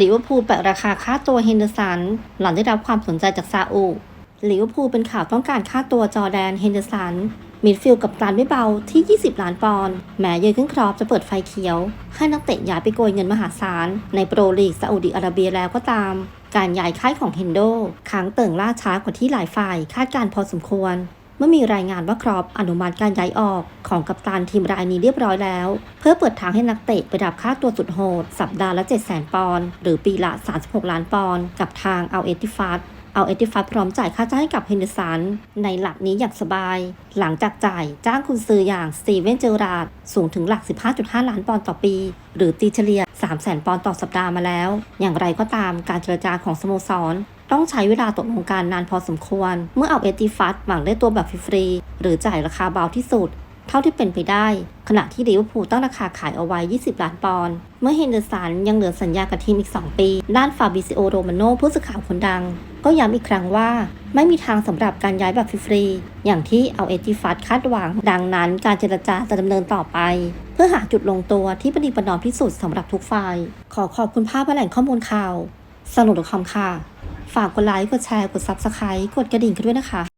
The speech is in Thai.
ลิเวอร์พูลแปะราคาค่าตัวเฮนเดอร์สันหลังได้รับความสนใจจากซาอุลิเวอร์พูลเป็นข่าวต้องการค่าตัวจอแดนเฮนเดอร์สันมิดฟิลด์กับการไม่เบาที่ 20 ล้านปอนด์แม้เยอร์เกนครอปจะเปิดไฟเขียว ให้นักเตะย้ายไปโกยเงินมหาศาล ในโปรลีกซาอุดิอาระเบียแล้วก็ตาม การย้ายค่ายของเฮนโดค้างเติ่งล่าช้ากว่าที่หลายฝ่ายคาดการณ์พอสมควร เมื่อมีรายงานว่าครอปอนุมัติการย้ายออกของกัปตันทีมรายนี้เรียบร้อยแล้ว เพื่อเปิดทางให้นักเตะไปรับค่าตัวสุดโหด สัปดาห์ละ 7 0 0 0 0 0 ปอนด์หรือปีละ 36 ล้านปอนด์กับทางเอาเอติฟัตเอาเอติฟัตพร้อมจ่ายค่าจ้างให้กับเฮนเดอร์สันในหลักนี้อย่างสบาย หลังจากจ่ายจ้างคุณซื้ออย่างสตีเวนเจอราดสูงถึงหลัก 15.5 ล้านปอนด์ต่อปี หรือตีเฉลี่ย 3 0 0 0 0ปอนด์ต่อสัปดาห์มาแล้ว อย่างไรก็ตามการเจรจาของสโมสร ต้องใช้เวลาตกลงกันนานพอสมควร เมื่อเอาเอติฟัตหวังได้ตัวแบบฟรีๆหรือจ่ายราคาเบาที่สุด เท่าที่เป็นไปได้ ขณะที่ลิเวอร์พูลตั้งราคาขายเอาไว้ 20 ล้านปอนด์เมื่อเฮนเดอร์สันยังเหลือสัญญากับทีมอีก 2 ปี ด้านฟาบิซิโอโรมาโนผู้สื่อข่าวคนดัง ก็ย้ำอีกครั้งว่าไม่มีทางสำหรับการย้ายแบบฟรีๆอย่างที่เอาเอติฟัตคาดหวัง ดังนั้นการเจรจาจะดำเนินต่อไป เพื่อหาจุดลงตัวที่ประนีประนอมที่สุดสำหรับทุกฝ่าย ขอขอบคุณภาพและแหล่งข้อมูลข่าวสนุกคอมค่ะ ฝากกดไลค์ กดแชร์ กด Subscribe กดกระดิ่งกันด้วยนะคะ